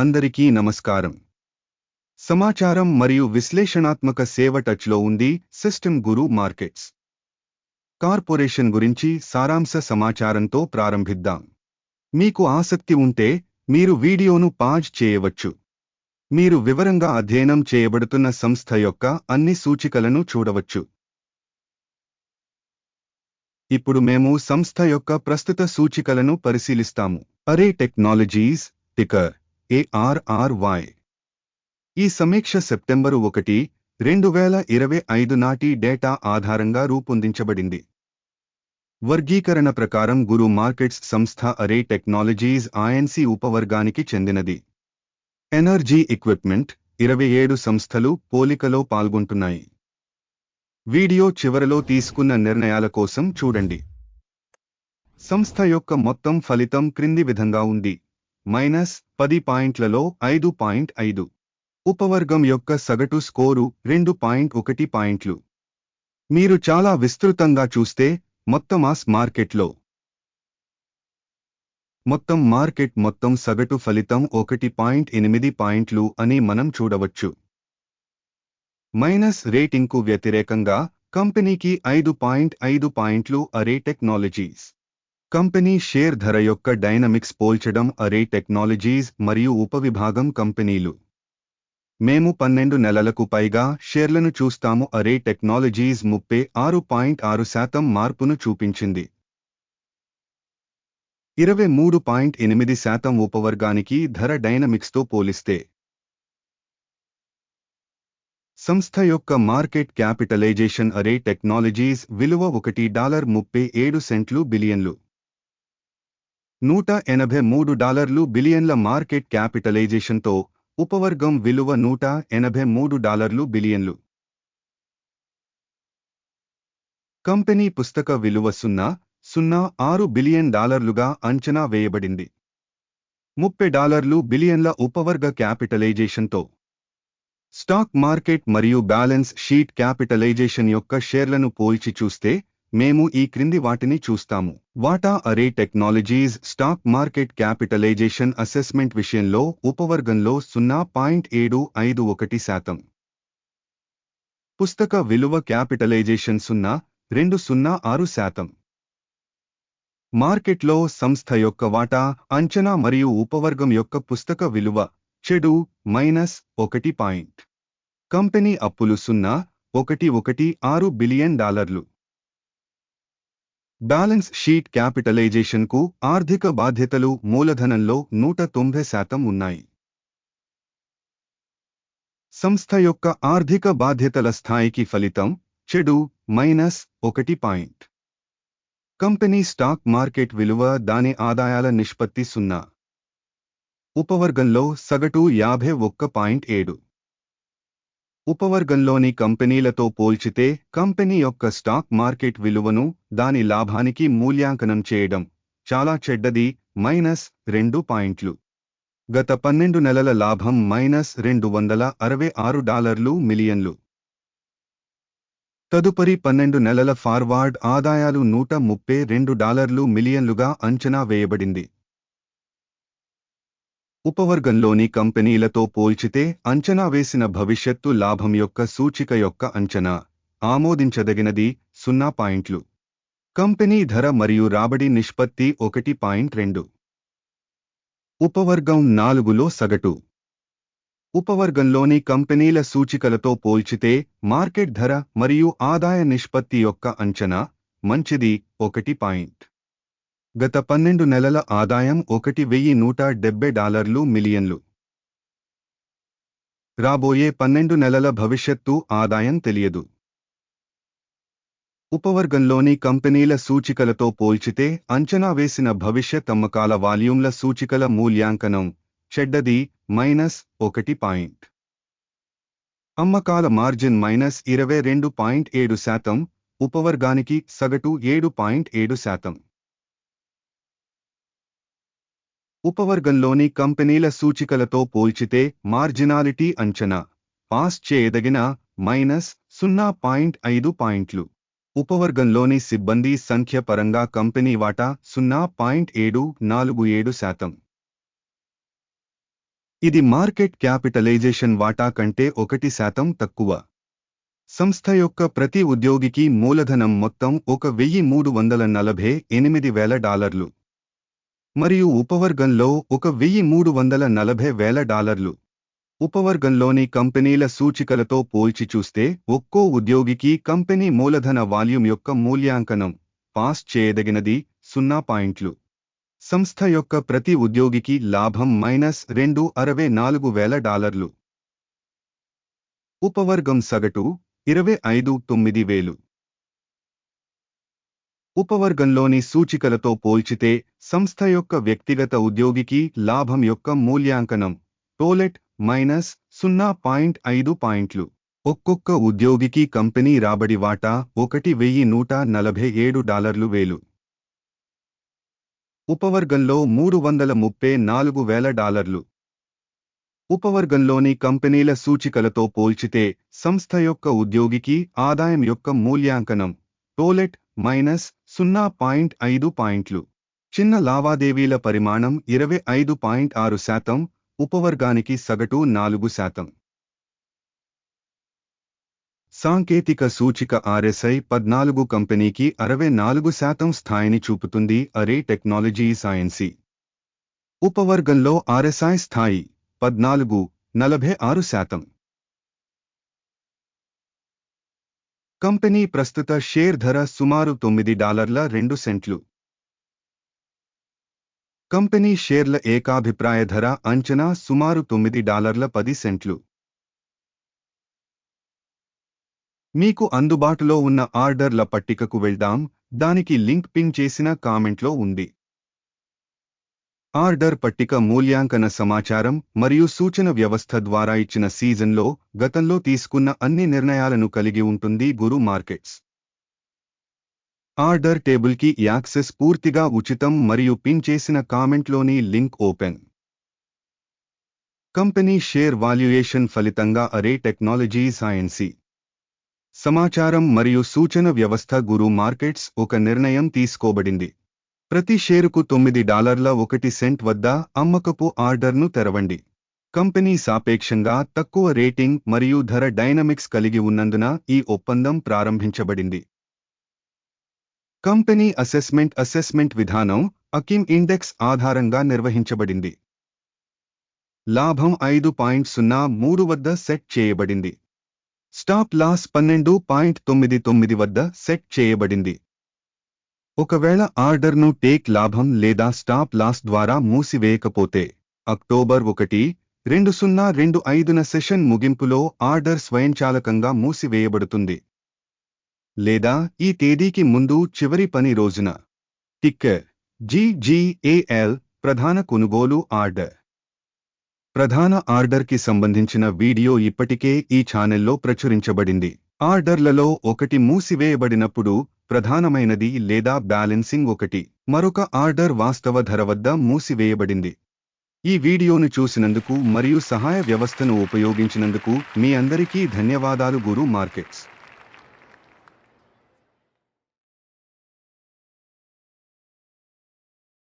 అందరికీ నమస్కారం. సమాచారం మరియు విశ్లేషణాత్మక సేవ టచ్లో ఉంది సిస్టమ్ గురు మార్కెట్స్. కార్పొరేషన్ గురించి సారాంశ సమాచారంతో ప్రారంభిద్దాం. మీకు ఆసక్తి ఉంటే మీరు వీడియోను పాజ్ చేయవచ్చు. మీరు వివరంగా అధ్యయనం చేయబడుతున్న సంస్థ యొక్క అన్ని సూచికలను చూడవచ్చు. ఇప్పుడు మేము సంస్థ యొక్క ప్రస్తుత సూచికలను పరిశీలిస్తాము. అరే టెక్నాలజీస్ టికర్ ఏఆర్ఆర్వై ఈ సమీక్ష సెప్టెంబరు ఒకటి రెండు వేల ఇరవై ఐదు నాటి డేటా ఆధారంగా రూపొందించబడింది. వర్గీకరణ ప్రకారం గురు మార్కెట్స్ సంస్థ అరే టెక్నాలజీస్ ఐఎన్సి ఉపవర్గానికి చెందినది. ఎనర్జీ ఎక్విప్మెంట్ ఇరవై ఏడు సంస్థలు పోలికలో పాల్గొంటున్నాయి. వీడియో చివరలో తీసుకున్న నిర్ణయాల కోసం చూడండి. సంస్థ యొక్క మొత్తం ఫలితం క్రింది విధంగా ఉంది. మైనస్ పది పాయింట్లలో ఐదు పాయింట్ ఐదు. ఉపవర్గం యొక్క సగటు స్కోరు రెండు పాయింట్ ఒకటి పాయింట్లు. మీరు చాలా విస్తృతంగా చూస్తే మొత్తం ఆస్ మార్కెట్లో. మొత్తం మార్కెట్ మొత్తం సగటు ఫలితం ఒకటి పాయింట్ ఎనిమిది పాయింట్లు అని మనం చూడవచ్చు. మైనస్ రేటింగ్కు వ్యతిరేకంగా కంపెనీకి ఐదు పాయింట్ ఐదు పాయింట్లు అరే టెక్నాలజీస్. కంపెనీ షేర్ ధర యొక్క డైనమిక్స్ పోల్చడం అరే టెక్నాలజీస్ మరియు ఉపవిభాగం కంపెనీలు. మేము పన్నెండు నెలలకు పైగా షేర్లను చూస్తాము. అరే టెక్నాలజీస్ ముప్పై ఆరు పాయింట్ ఆరు శాతం మార్పును చూపించింది. ఇరవై మూడు పాయింట్ ఎనిమిది శాతం ఉపవర్గానికి ధర డైనమిక్స్తో పోలిస్తే. సంస్థ యొక్క మార్కెట్ క్యాపిటలైజేషన్ అరే టెక్నాలజీస్ విలువ ఒకటి డాలర్ ముప్పై ఏడు సెంట్లు బిలియన్లు. నూట ఎనభై మూడు డాలర్లు బిలియన్ల మార్కెట్ క్యాపిటలైజేషన్తో ఉపవర్గం విలువ నూట ఎనభై మూడు డాలర్లు బిలియన్లు. కంపెనీ పుస్తక విలువ సున్నా సున్నా ఆరు బిలియన్ డాలర్లుగా అంచనా వేయబడింది. ముప్పై డాలర్లు బిలియన్ల ఉపవర్గ క్యాపిటలైజేషన్తో. స్టాక్ మార్కెట్ మరియు బ్యాలెన్స్ షీట్ క్యాపిటలైజేషన్ యొక్క షేర్లను పోల్చి చూస్తే మేము ఈ క్రింది వాటిని చూస్తాము. వాటా అరే technologies stock market capitalization assessment విషయంలో ఉపవర్గంలో సున్నా పాయింట్ ఏడు ఐదు ఒకటి శాతం. పుస్తక విలువ క్యాపిటలైజేషన్ సున్నా రెండు సున్నా ఆరు శాతం. మార్కెట్లో సంస్థ యొక్క వాటా అంచనా మరియు ఉపవర్గం యొక్క పుస్తక విలువ చెడు మైనస్ ఒకటి పాయింట్. కంపెనీ అప్పులు సున్నా ఒకటి ఒకటి ఆరు బిలియన్ డాలర్లు. బ్యాలెన్స్ షీట్ క్యాపిటలైజేషన్కు ఆర్థిక బాధ్యతలు మూలధనంలో నూట తొంభై శాతం ఉన్నాయి. సంస్థ యొక్క ఆర్థిక బాధ్యతల స్థాయికి ఫలితం చెడు మైనస్ ఒకటి పాయింట్. కంపెనీ స్టాక్ మార్కెట్ విలువ దాని ఆదాయాల నిష్పత్తి సున్నా. ఉపవర్గంలో సగటు యాభై ఒక్క పాయింట్ ఏడు. ఉపవర్గంలోని కంపెనీలతో పోల్చితే కంపెనీ యొక్క స్టాక్ మార్కెట్ విలువను దాని లాభానికి మూల్యాంకనం చేయడం చాలా చెడ్డది మైనస్ రెండు పాయింట్లు. గత పన్నెండు నెలల లాభం మైనస్ రెండు వందల అరవై ఆరు డాలర్లు మిలియన్లు. తదుపరి పన్నెండు నెలల ఫార్వార్డ్ ఆదాయాలు నూట ముప్పై రెండు డాలర్లు మిలియన్లుగా అంచనా వేయబడింది. ఉపవర్గంలోని కంపెనీలతో పోల్చితే అంచనా వేసిన భవిష్యత్తు లాభం యొక్క సూచిక యొక్క అంచనా. ఆమోదించదగినది సున్నా పాయింట్లు. కంపెనీ ధర మరియు రాబడి నిష్పత్తి ఒకటి పాయింట్ రెండు. ఉపవర్గం నాలుగులో సగటు. ఉపవర్గంలోని కంపెనీల సూచికలతో పోల్చితే మార్కెట్ ధర మరియు ఆదాయ నిష్పత్తి యొక్క అంచనా మంచిది ఒకటి పాయింట్. గత పన్నెండు నెలల ఆదాయం ఒకటి వెయ్యి నూట డెబ్బై డాలర్లు మిలియన్లు. రాబోయే పన్నెండు నెలల భవిష్యత్తు ఆదాయం తెలియదు. ఉపవర్గంలోని కంపెనీల సూచికలతో పోల్చితే అంచనా వేసిన భవిష్యత్ అమ్మకాల వాల్యూమ్ల సూచికల మూల్యాంకనం చెడ్డది మైనస్ ఒకటి పాయింట్. అమ్మకాల మార్జిన్ మైనస్ ఇరవై రెండు పాయింట్ ఏడు శాతం ఉపవర్గానికి సగటు ఏడు పాయింట్ ఏడు శాతం. ఉపవర్గంలోని కంపెనీల సూచికలతో పోల్చితే మార్జినాలిటీ అంచనా పాస్ చేయదగిన మైనస్ సున్నా పాయింట్ ఐదు పాయింట్లు. ఉపవర్గంలోని సిబ్బంది సంఖ్య పరంగా కంపెనీ వాటా సున్నా పాయింట్ ఏడు నాలుగు ఏడు శాతం. ఇది మార్కెట్ క్యాపిటలైజేషన్ వాటా కంటే ఒకటి శాతం తక్కువ. సంస్థ యొక్క ప్రతి ఉద్యోగికి మూలధనం మొత్తం ఒక వెయ్యి మూడు వందల నలభై ఎనిమిది వేల డాలర్లు. మరియు ఉపవర్గంలో ఒక వెయ్యి మూడు వందల నలభై వేల డాలర్లు. ఉపవర్గంలోని కంపెనీల సూచికలతో పోల్చి చూస్తే ఒక్కో ఉద్యోగికి కంపెనీ మూలధన వాల్యూమ్ యొక్క మూల్యాంకనం పాస్ చేయదగినది సున్నా పాయింట్లు. సంస్థ యొక్క ప్రతి ఉద్యోగికి లాభం మైనస్ రెండు అరవై నాలుగు వేల డాలర్లు. ఉపవర్గం సగటు ఇరవై ఐదు తొమ్మిది వేలు. ఉపవర్గంలోని సూచికలతో పోల్చితే సంస్థ యొక్క వ్యక్తిగత ఉద్యోగికి లాభం యొక్క మూల్యాంకనం టోలెట్ మైనస్ సున్నా పాయింట్ ఐదు పాయింట్లు. ఒక్కొక్క ఉద్యోగికి కంపెనీ రాబడి వాటా ఒకటి వెయ్యి నూట నలభై ఏడు డాలర్లు వేలు. ఉపవర్గంలో మూడు వందల ముప్పై నాలుగు వేల డాలర్లు. ఉపవర్గంలోని కంపెనీల సూచికలతో పోల్చితే సంస్థ యొక్క ఉద్యోగికి ఆదాయం యొక్క మూల్యాంకనం టోలెట్ మైనస్ సున్నా పాయింట్ ఐదు పాయింట్లు. చిన్న లావాదేవీల పరిమాణం ఇరవై ఐదు పాయింట్ ఆరు శాతం ఉపవర్గానికి సగటు నాలుగు శాతం. సాంకేతిక సూచిక ఆర్ఎస్ఐ పద్నాలుగు కంపెనీకి అరవై నాలుగు శాతం స్థాయిని చూపుతుంది అరే టెక్నాలజీ సైన్సీ. ఉపవర్గంలో ఆర్ఎస్ఐ స్థాయి పద్నాలుగు నలభై ఆరు శాతం. కంపెనీ ప్రస్తుత షేర్ ధర సుమారు తొమ్మిది డాలర్ల రెండు సెంట్లు. కంపెనీ షేర్ల ఏకాభిప్రాయ ధర అంచనా సుమారు తొమ్మిది డాలర్ల పది సెంట్లు. మీకు అందుబాటులో ఉన్న ఆర్డర్ల పట్టికకు వెళ్దాం దానికి లింక్ పిన్ చేసిన కామెంట్లో ఉంది. ఆర్డర్ పట్టిక మూల్యాంకన సమాచారం మరియు సూచన వ్యవస్థ ద్వారా ఇచ్చిన సీజన్లో గతంలో తీసుకున్న అన్ని నిర్ణయాలను కలిగి ఉంటుంది గురు మార్కెట్స్. ఆర్డర్ టేబుల్కి యాక్సెస్ పూర్తిగా ఉచితం మరియు పిన్ చేసిన కామెంట్లోని link open. Company share valuation ఫలితంగా అరే టెక్నాలజీస్ సైన్సీ సమాచారం మరియు సూచన వ్యవస్థ గురు మార్కెట్స్ ఒక నిర్ణయం తీసుకోబడింది. ప్రతి షేరుకు తొమ్మిది డాలర్ల ఒకటి సెంట్ వద్ద అమ్మకపు ఆర్డర్ను తెరవండి. కంపెనీ సాపేక్షంగా తక్కువ రేటింగ్ మరియు ధర డైనమిక్స్ కలిగి ఉన్నందున ఈ ఒప్పందం ప్రారంభించబడింది. కంపెనీ అసెస్మెంట్ అసెస్మెంట్ విధానం అకిమ్ ఇండెక్స్ ఆధారంగా నిర్వహించబడింది. లాభం ఐదు పాయింట్ సున్నా మూడు వద్ద సెట్ చేయబడింది. స్టాప్ లాస్ పన్నెండు పాయింట్ తొమ్మిది తొమ్మిది వద్ద సెట్ చేయబడింది. ఒకవేళ ఆర్డర్ను టేక్ లాభం లేదా స్టాప్ లాస్ ద్వారా మూసివేయకపోతే అక్టోబర్ ఒకటి రెండు సున్నా రెండు ఐదున సెషన్ ముగింపులో ఆర్డర్ స్వయంచాలకంగా మూసివేయబడుతుంది. లేదా ఈ తేదీకి ముందు చివరి పని రోజున. టిక్కర్ జీజీఏఎల్ ప్రధాన కొనుగోలు ఆర్డర్. ప్రధాన ఆర్డర్కి సంబంధించిన వీడియో ఇప్పటికే ఈ ఛానెల్లో ప్రచురించబడింది. ఆర్డర్లలో ఒకటి మూసివేయబడినప్పుడు ప్రధానమైనది లేదా బ్యాలెన్సింగ్ ఒకటి. మరొక ఆర్డర్ వాస్తవ ధర వద్ద మూసివేయబడింది. ఈ వీడియోను చూసినందుకు మరియు సహాయ వ్యవస్థను ఉపయోగించినందుకు మీ అందరికీ ధన్యవాదాలు గురు మార్కెట్స్.